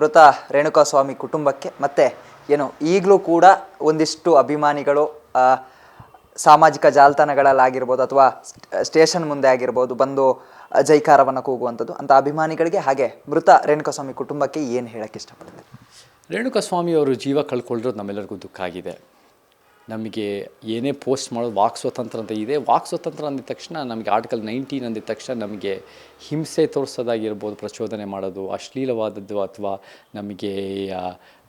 ಮೃತ ರೇಣುಕಾಸ್ವಾಮಿ ಕುಟುಂಬಕ್ಕೆ, ಮತ್ತು ಏನು, ಈಗಲೂ ಕೂಡ ಒಂದಿಷ್ಟು ಅಭಿಮಾನಿಗಳು ಸಾಮಾಜಿಕ ಜಾಲತಾಣಗಳಲ್ಲಾಗಿರ್ಬೋದು ಅಥವಾ ಸ್ಟೇಷನ್ ಮುಂದೆ ಆಗಿರ್ಬೋದು ಬಂದು ಜೈಕಾರವನ್ನು ಕೂಗುವಂಥದ್ದು ಅಂತ ಅಭಿಮಾನಿಗಳಿಗೆ ಹಾಗೆ ಮೃತ ರೇಣುಕಾಸ್ವಾಮಿ ಕುಟುಂಬಕ್ಕೆ ಏನು ಹೇಳೋಕ್ಕೆ ಇಷ್ಟಪಡ್ತೀನಿ ರೇಣುಕಾಸ್ವಾಮಿ ಅವರು ಜೀವ ಕಳ್ಕೊಳ್ಳೋದು ನಮ್ಮೆಲ್ಲರಿಗೂ ದುಃಖ ಆಗಿದೆ. ನಮಗೆ ಏನೇ ಪೋಸ್ಟ್ ಮಾಡೋದು ವಾಕ್ ಸ್ವತಂತ್ರ ಅಂತ ಇದೆ. ವಾಕ್ ಸ್ವತಂತ್ರ ಅಂದಿದ ತಕ್ಷಣ ನಮಗೆ ಆರ್ಟಿಕಲ್ ನೈನ್ಟೀನ್ ಅಂದಿದ ತಕ್ಷಣ ನಮಗೆ ಹಿಂಸೆ ತೋರಿಸೋದಾಗಿರ್ಬೋದು, ಪ್ರಚೋದನೆ ಮಾಡೋದು, ಅಶ್ಲೀಲವಾದದ್ದು ಅಥವಾ ನಮಗೆ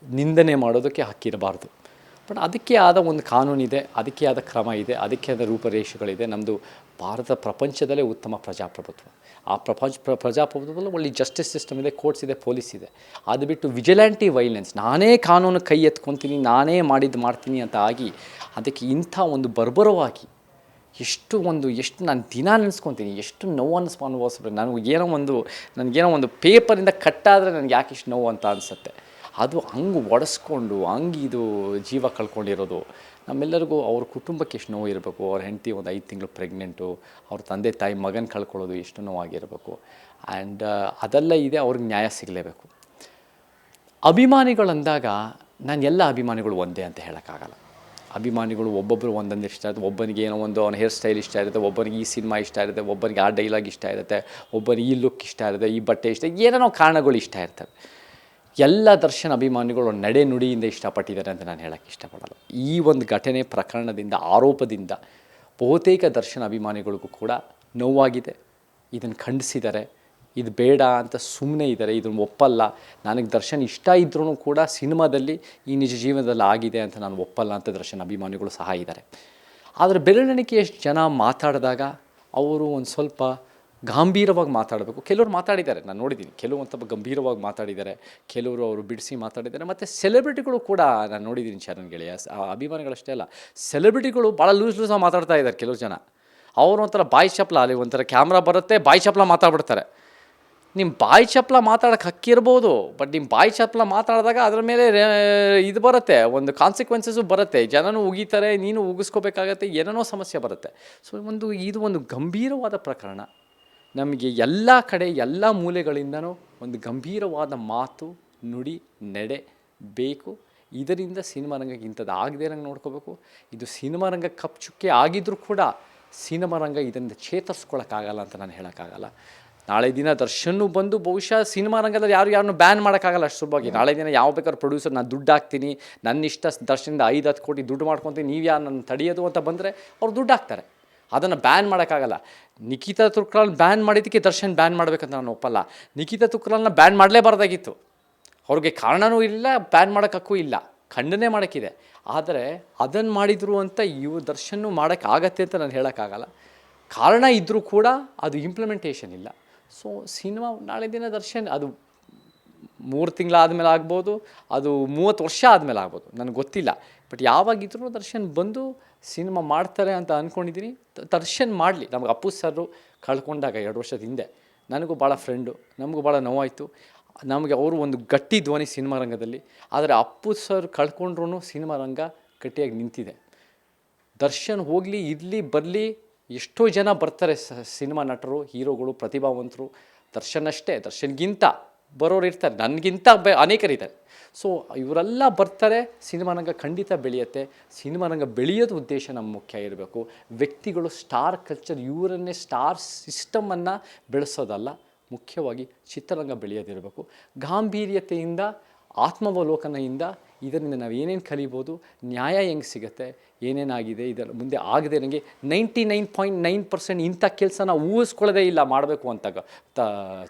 ನಿಂದನೆ ಮಾಡೋದಕ್ಕೆ ಹಕ್ಕಿರಬಾರ್ದು. ಬಟ್ ಅದಕ್ಕೆ ಆದ ಒಂದು ಕಾನೂನಿದೆ, ಅದಕ್ಕೆ ಆದ ಕ್ರಮ ಇದೆ, ಅದಕ್ಕೆ ಆದ ರೂಪರೇಷೆಗಳಿದೆ. ನಮ್ಮದು ಭಾರತ ಪ್ರಪಂಚದಲ್ಲೇ ಉತ್ತಮ ಪ್ರಜಾಪ್ರಭುತ್ವ. ಆ ಪ್ರಪಂಚ, ಪ್ರ, ಪ್ರಜಾಪ್ರಭುತ್ವದಲ್ಲಿ ಒಳ್ಳೆ ಜಸ್ಟಿಸ್ ಸಿಸ್ಟಮ್ ಇದೆ ಕೋರ್ಟ್ಸ್ ಇದೆ ಪೊಲೀಸ್ ಇದೆ. ಅದು ಬಿಟ್ಟು ವಿಜಿಲ್ಯಾಂಟಿ ವೈಲೆನ್ಸ್ ನಾನೇ ಕಾನೂನು ಕೈ ಎತ್ಕೊತೀನಿ, ನಾನೇ ಮಾಡಿದ್ದು ಮಾಡ್ತೀನಿ ಅಂತ ಆಗಿ ಅದಕ್ಕೆ ಇಂಥ ಒಂದು ಬರ್ಬರವಾಗಿ ಎಷ್ಟು ಒಂದು, ಎಷ್ಟು ನಾನು ದಿನ ನೆನೆಸ್ಕೊತೀನಿ, ಎಷ್ಟು ನೋವು ಅನಿಸ್ ಅನುಭವಿಸ್ಬೇಕು ನನಗೆ ಏನೋ ಒಂದು ನನಗೇನೋ ಒಂದು ಪೇಪರಿಂದ ಕಟ್ಟಾದರೆ ನನಗೆ ಯಾಕೆ ಇಷ್ಟು ನೋವು ಅಂತ ಅನಿಸುತ್ತೆ. ಅದು ಹಂಗೆ ಒಡೆಸ್ಕೊಂಡು, ಹಂಗೆ ಇದು ಜೀವ ಕಳ್ಕೊಂಡಿರೋದು. ನಮ್ಮೆಲ್ಲರಿಗೂ ಅವ್ರ ಕುಟುಂಬಕ್ಕೆ ಎಷ್ಟು ನೋವು ಇರಬೇಕು, ಅವ್ರ ಹೆಂಡತಿ ಒಂದು ಐದು ತಿಂಗಳು ಪ್ರೆಗ್ನೆಂಟು, ಅವ್ರ ತಂದೆ ತಾಯಿ ಮಗನ ಕಳ್ಕೊಳ್ಳೋದು ಎಷ್ಟು ನೋವಾಗಿರಬೇಕು ಆ್ಯಂಡ್ ಅದೆಲ್ಲ ಇದೆ ಅವ್ರಿಗೆ ನ್ಯಾಯ ಸಿಗಲೇಬೇಕು. ಅಭಿಮಾನಿಗಳಂದಾಗ ನಾನು ಎಲ್ಲ ಅಭಿಮಾನಿಗಳು ಒಂದೇ ಅಂತ ಹೇಳೋಕ್ಕಾಗಲ್ಲ. ಅಭಿಮಾನಿಗಳು ಒಬ್ಬೊಬ್ಬರು ಒಂದೊಂದು ಇಷ್ಟ ಇರುತ್ತೆ, ಒಬ್ಬನಿಗೆ ಏನೋ ಒಂದು ಅವನ ಹೇರ್ ಸ್ಟೈಲ್ ಇಷ್ಟ ಇರುತ್ತೆ, ಒಬ್ಬನಿಗೆ ಈ ಸಿನಿಮಾ ಇಷ್ಟ ಇರುತ್ತೆ, ಒಬ್ಬನಿಗೆ ಆ ಡೈಲಾಗ್ ಇಷ್ಟ ಇರುತ್ತೆ ಒಬ್ಬರಿಗೆ ಈ ಲುಕ್ ಇಷ್ಟ ಇರುತ್ತೆ, ಈ ಬಟ್ಟೆ ಇಷ್ಟ ಏನೇನೋ ಕಾರಣಗಳು ಇಷ್ಟ ಇರ್ತವೆ. ಎಲ್ಲ ದರ್ಶನ ಅಭಿಮಾನಿಗಳು ನಡೆ ನುಡಿಯಿಂದ ಇಷ್ಟಪಟ್ಟಿದ್ದಾರೆ ಅಂತ ನಾನು ಹೇಳೋಕ್ಕೆ ಇಷ್ಟಪಡಲ್ಲ. ಈ ಒಂದು ಘಟನೆ ಪ್ರಕರಣದಿಂದ, ಆರೋಪದಿಂದ ಬಹುತೇಕ ದರ್ಶನ ಅಭಿಮಾನಿಗಳಿಗೂ ಕೂಡ ನೋವಾಗಿದೆ. ಇದನ್ನು ಖಂಡಿಸಿದ್ದಾರೆ. ಇದು ಬೇಡ ಅಂತ ಸುಮ್ಮನೆ ಇದ್ದಾರೆ. ಇದನ್ನು ಒಪ್ಪಲ್ಲ. ನನಗೆ ದರ್ಶನ್ ಇಷ್ಟ ಇದ್ರೂ ಕೂಡ ಸಿನಿಮಾದಲ್ಲಿ ಈ ನಿಜ ಜೀವನದಲ್ಲಿ ಆಗಿದೆ ಅಂತ ನಾನು ಒಪ್ಪಲ್ಲ ಅಂತ ದರ್ಶನ್ ಅಭಿಮಾನಿಗಳು ಸಹ ಇದ್ದಾರೆ. ಆದರೆ ಬೆರಳೆಣಿಕೆಯಷ್ಟು ಜನ ಮಾತಾಡಿದಾಗ ಅವರು ಒಂದು ಸ್ವಲ್ಪ ಗಾಂಭೀರವಾಗಿ ಮಾತಾಡಬೇಕು. ಕೆಲವರು ಮಾತಾಡಿದ್ದಾರೆ, ನಾನು ನೋಡಿದ್ದೀನಿ ಕೆಲವು ಗಂಭೀರವಾಗಿ ಮಾತಾಡಿದ್ದಾರೆ, ಕೆಲವರು ಅವರು ಬಿಡಿಸಿ ಮಾತಾಡಿದ್ದಾರೆ, ಮತ್ತು ಸೆಲೆಬ್ರಿಟಿಗಳು ಕೂಡ ನಾನು ನೋಡಿದ್ದೀನಿ ಚರಣ್ ಗೆಳೆಯ ಅಭಿಮಾನಿಗಳಷ್ಟೇ ಅಲ್ಲ ಸೆಲೆಬ್ರಿಟಿಗಳು ಭಾಳ ಲೂಸ್ ಲೂಸಾಗಿ ಮಾತಾಡ್ತಾ ಇದ್ದಾರೆ ಕೆಲವು ಜನ. ಅವರು ಒಂಥರ ಬಾಯಿ ಚಪ್ಪಲ, ಅಲ್ಲಿ ಒಂಥರ ಕ್ಯಾಮ್ರಾ ಬರುತ್ತೆ, ಬಾಯಿ ಚಪ್ಪಲ ಮಾತಾಡ್ಬಿಡ್ತಾರೆ. ನಿಮ್ಮ ಬಾಯಿ ಚಪ್ಪಲ ಮಾತಾಡೋಕ್ಕೆ ಹಕ್ಕಿರ್ಬೋದು ಬಟ್ ನಿಮ್ಮ ಬಾಯಿ ಚಪ್ಪಲ ಮಾತಾಡಿದಾಗ ಅದ್ರ ಮೇಲೆ ಇದು ಬರುತ್ತೆ, ಒಂದು ಕಾನ್ಸಿಕ್ವೆನ್ಸಸ್ಸು ಬರುತ್ತೆ. ಜನನೂ ಉಗಿತಾರೆ, ನೀನು ಉಗಿಸ್ಕೋಬೇಕಾಗತ್ತೆ ಏನೇನೋ ಸಮಸ್ಯೆ ಬರುತ್ತೆ. ಸೊ ಒಂದು, ಇದು ಒಂದು ಗಂಭೀರವಾದ ಪ್ರಕರಣ. ನಮಗೆ ಎಲ್ಲ ಕಡೆ ಎಲ್ಲ ಮೂಲೆಗಳಿಂದನೂ ಒಂದು ಗಂಭೀರವಾದ ಮಾತು, ನುಡಿ, ನಡೆ ಬೇಕು. ಇದರಿಂದ ಸಿನಿಮಾ ರಂಗಕ್ಕೆ ಇಂಥದ್ದು ಆಗದೆ ನಂಗೆ ನೋಡ್ಕೋಬೇಕು. ಇದು ಸಿನಿಮಾ ರಂಗ ಕಪ್ಚುಕ್ಕೆ ಆಗಿದ್ರೂ ಕೂಡ ಸಿನಿಮಾ ರಂಗ ಇದರಿಂದ ಚೇತರಿಸ್ಕೊಳಕ್ಕಾಗಲ್ಲ ಅಂತ ನಾನು ಹೇಳೋಕ್ಕಾಗಲ್ಲ. ನಾಳೆ ದಿನ ದರ್ಶನ್ನು ಬಂದು ಬಹುಶಃ ಸಿನಿಮಾ ರಂಗದಲ್ಲಿ ಯಾರು ಯಾರನ್ನು ಬ್ಯಾನ್ ಮಾಡೋಕ್ಕಾಗಲ್ಲ ಅಷ್ಟು ಸುಲಭವಾಗಿ. ನಾಳೆ ದಿನ ಯಾವ ಬೇಕಾದ್ರೂ ಪ್ರೊಡ್ಯೂಸರ್ ನಾನು ದುಡ್ಡು ಹಾಕ್ತೀನಿ ನನ್ನ ಇಷ್ಟ ದರ್ಶನದಿಂದ ಐದು ಹತ್ತು ಕೋಟಿ ದುಡ್ಡು ಮಾಡ್ಕೊತೀನಿ ನೀವು ಯಾರು ನನ್ನ ತಡೆಯೋದು ಅಂತ ಬಂದರೆ ಅವ್ರು ದುಡ್ಡು ಹಾಕ್ತಾರೆ. ಅದನ್ನು ಬ್ಯಾನ್ ಮಾಡೋಕ್ಕಾಗಲ್ಲ. ನಿಖಿತಾ ತುಕ್ರಾಲ್ ಬ್ಯಾನ್ ಮಾಡಿದ್ದಕ್ಕೆ ದರ್ಶನ್ ಬ್ಯಾನ್ ಮಾಡಬೇಕಂತ ನಾನು ಒಪ್ಪಲ್ಲ. ನಿಖಿತಾ ತುಕ್ರಾಲ್ನ ಬ್ಯಾನ್ ಮಾಡಲೇಬಾರ್ದಾಗಿತ್ತು. ಅವ್ರಿಗೆ ಕಾರಣವೂ ಇಲ್ಲ ಬ್ಯಾನ್ ಮಾಡೋಕ್ಕೂ ಇಲ್ಲ. ಖಂಡನೆ ಮಾಡೋಕ್ಕಿದೆ. ಆದರೆ ಅದನ್ನು ಮಾಡಿದರು ಅಂತ ಇವು ದರ್ಶನ್ನು ಮಾಡೋಕ್ಕಾಗತ್ತೆ ಅಂತ ನಾನು ಹೇಳೋಕ್ಕಾಗಲ್ಲ. ಕಾರಣ ಇದ್ದರೂ ಕೂಡ ಅದು ಇಂಪ್ಲಿಮೆಂಟೇಷನ್ ಇಲ್ಲ. ಸೊ ಸಿನಿಮಾ ನಾಳೆ ದಿನ ದರ್ಶನ್, ಅದು ಮೂರು ತಿಂಗಳಾದಮೇಲೆ ಆಗ್ಬೋದು, ಅದು ಮೂವತ್ತು ವರ್ಷ ಆದಮೇಲೆ ಆಗ್ಬೋದು, ನನಗೆ ಗೊತ್ತಿಲ್ಲ. ಬಟ್ ಯಾವಾಗಿದ್ರೂ ದರ್ಶನ್ ಬಂದು ಸಿನಿಮಾ ಮಾಡ್ತಾರೆ ಅಂತ ಅಂದ್ಕೊಂಡಿದ್ದೀನಿ ದರ್ಶನ್ ಮಾಡಲಿ. ನಮಗೆ ಅಪ್ಪು ಸರ್ ಕಳ್ಕೊಂಡಾಗ ಎರಡು ವರ್ಷದ ಹಿಂದೆ ನನಗೂ ಭಾಳ ಫ್ರೆಂಡು ನಮಗೂ ಭಾಳ ನೋವಾಯಿತು. ನಮಗೆ ಅವರು ಒಂದು ಗಟ್ಟಿ ಧ್ವನಿ ಸಿನಿಮಾ ರಂಗದಲ್ಲಿ, ಆದರೆ ಅಪ್ಪು ಸರ್ ಕಳ್ಕೊಂಡ್ರೂ ಸಿನಿಮಾ ರಂಗ ಗಟ್ಟಿಯಾಗಿ ನಿಂತಿದೆ. ದರ್ಶನ್ ಹೋಗಲಿ, ಇರಲಿ, ಬರಲಿ, ಎಷ್ಟೋ ಜನ ಬರ್ತಾರೆ ಸಿನಿಮಾ ನಟರು, ಹೀರೋಗಳು, ಪ್ರತಿಭಾವಂತರು. ದರ್ಶನ್ ಅಷ್ಟೇ, ದರ್ಶನ್ಗಿಂತ ಬರೋರು ಇರ್ತಾರೆ. ನನಗಿಂತ ಬ ಅನೇಕರಿದ್ದಾರೆ. ಸೊ ಇವರೆಲ್ಲ ಬರ್ತಾರೆ, ಸಿನಿಮಾ ರಂಗ ಖಂಡಿತ ಬೆಳೆಯುತ್ತೆ. ಸಿನಿಮಾ ರಂಗ ಬೆಳೆಯೋದು ಉದ್ದೇಶ ನಮ್ಮ ಮುಖ್ಯ ಇರಬೇಕು. ವ್ಯಕ್ತಿಗಳು ಸ್ಟಾರ್ ಕಲ್ಚರ್ ಇವರನ್ನೇ ಸ್ಟಾರ್ ಸಿಸ್ಟಮನ್ನು ಬೆಳೆಸೋದಲ್ಲ. ಮುಖ್ಯವಾಗಿ ಚಿತ್ರರಂಗ ಬೆಳೆಯೋದಿರಬೇಕು. ಗಾಂಭೀರ್ಯತೆಯಿಂದ ಆತ್ಮಾವಲೋಕನೆಯಿಂದ ಇದರಿಂದ ನಾವು ಏನೇನು ಕಲಿಬೋದು, ನ್ಯಾಯ ಹೆಂಗೆ ಸಿಗುತ್ತೆ, ಏನೇನಾಗಿದೆ ಇದರ ಮುಂದೆ ಆಗದೆ ನನಗೆ ninety nine point nine percent ಇಂಥ ಕೆಲಸನ ಊಹಿಸ್ಕೊಳ್ಳೋದೇ ಇಲ್ಲ ಮಾಡಬೇಕು ಅಂತ ತ,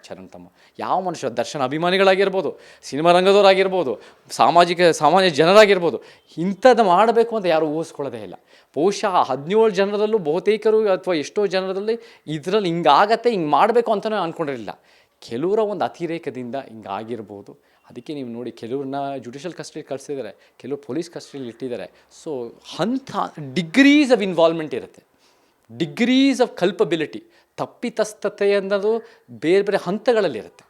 ಚರಣ್ ತಮ್ಮ, ಯಾವ ಮನುಷ್ಯ ದರ್ಶನ ಅಭಿಮಾನಿಗಳಾಗಿರ್ಬೋದು, ಸಿನಿಮಾ ರಂಗದವರಾಗಿರ್ಬೋದು, ಸಾಮಾಜಿಕ, ಸಾಮಾನ್ಯ ಜನರಾಗಿರ್ಬೋದು, ಇಂಥದ್ದು ಮಾಡಬೇಕು ಅಂತ ಯಾರು ಊಹಿಸ್ಕೊಳ್ಳೋದೇ ಇಲ್ಲ. ಬಹುಶಃ ಹದಿನೇಳು ಜನರಲ್ಲೂ ಬಹುತೇಕರು ಅಥವಾ ಎಷ್ಟೋ ಜನರಲ್ಲಿ ಇದರಲ್ಲಿ ಹಿಂಗಾಗತ್ತೆ, ಹಿಂಗೆ ಮಾಡಬೇಕು ಅಂತಲೇ ಅಂದ್ಕೊಂಡಿರಲಿಲ್ಲ ಕೆಲವರ ಒಂದು ಅತಿರೇಕದಿಂದ ಹಿಂಗಾಗಿರ್ಬೋದು. ಅದಕ್ಕೆ ನೀವು ನೋಡಿ ಕೆಲವ್ರನ್ನ ಜುಡಿಷಿಯಲ್ ಕಸ್ಟಡಿ ಕಳಿಸಿದ್ದಾರೆ ಕೆಲವರು ಪೊಲೀಸ್ ಕಸ್ಟಡಿಯಲ್ಲಿ ಇಟ್ಟಿದ್ದಾರೆ ಸೊ ಅಂಥ ಡಿಗ್ರೀಸ್ ಆಫ್ ಇನ್ವಾಲ್ವ್ಮೆಂಟ್ ಇರುತ್ತೆ. ಡಿಗ್ರೀಸ್ ಆಫ್ ಕಲ್ಪಬಿಲಿಟಿ ತಪ್ಪಿತಸ್ಥತೆ ಅನ್ನೋದು ಬೇರೆ ಬೇರೆ ಹಂತಗಳಲ್ಲಿರುತ್ತೆ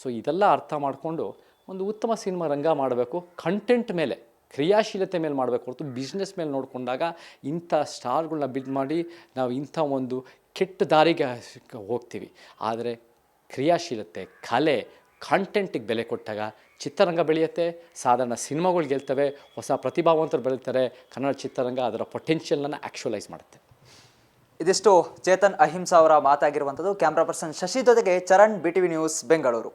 ಸೊ ಇದೆಲ್ಲ ಅರ್ಥ ಮಾಡಿಕೊಂಡು ಒಂದು ಉತ್ತಮ ಸಿನಿಮಾ ರಂಗ ಮಾಡಬೇಕು ಕಂಟೆಂಟ್ ಮೇಲೆ, ಕ್ರಿಯಾಶೀಲತೆ ಮೇಲೆ ಮಾಡಬೇಕು ಹೊರತು ಬಿಸ್ನೆಸ್ ಮೇಲೆ ನೋಡಿಕೊಂಡಾಗ ಇಂಥ ಸ್ಟಾರ್ಗಳನ್ನ ಬಿಲ್ಡ್ ಮಾಡಿ ನಾವು ಇಂಥ ಒಂದು ಕೆಟ್ಟ ದಾರಿಗೆ ಹೋಗ್ತೀವಿ. ಆದರೆ ಕ್ರಿಯಾಶೀಲತೆ, ಕಲೆ ಕಂಟೆಂಟಿಗೆ ಬೆಲೆ ಕೊಟ್ಟಾಗ ಚಿತ್ರರಂಗ ಬೆಳೆಯುತ್ತೆ, ಸಾಧಾರಣ ಸಿನಿಮಾಗಳು ಗೆಲ್ತವೆ, ಹೊಸ ಪ್ರತಿಭಾವಂತರು ಬೆಳೀತಾರೆ, ಕನ್ನಡ ಚಿತ್ರರಂಗ ಅದರ ಪೊಟೆನ್ಷಿಯಲನ್ನು ಆ್ಯಕ್ಚುಲೈಸ್ ಮಾಡುತ್ತೆ. ಇದಿಷ್ಟು ಚೇತನ್ ಅಹಿಂಸಾ ಅವರ ಮಾತಾಗಿರುವಂಥದ್ದು. ಕ್ಯಾಮ್ರಾ ಪರ್ಸನ್ ಶಶಿ ಜೊತೆಗೆ Charan B T V news, Bengaluru.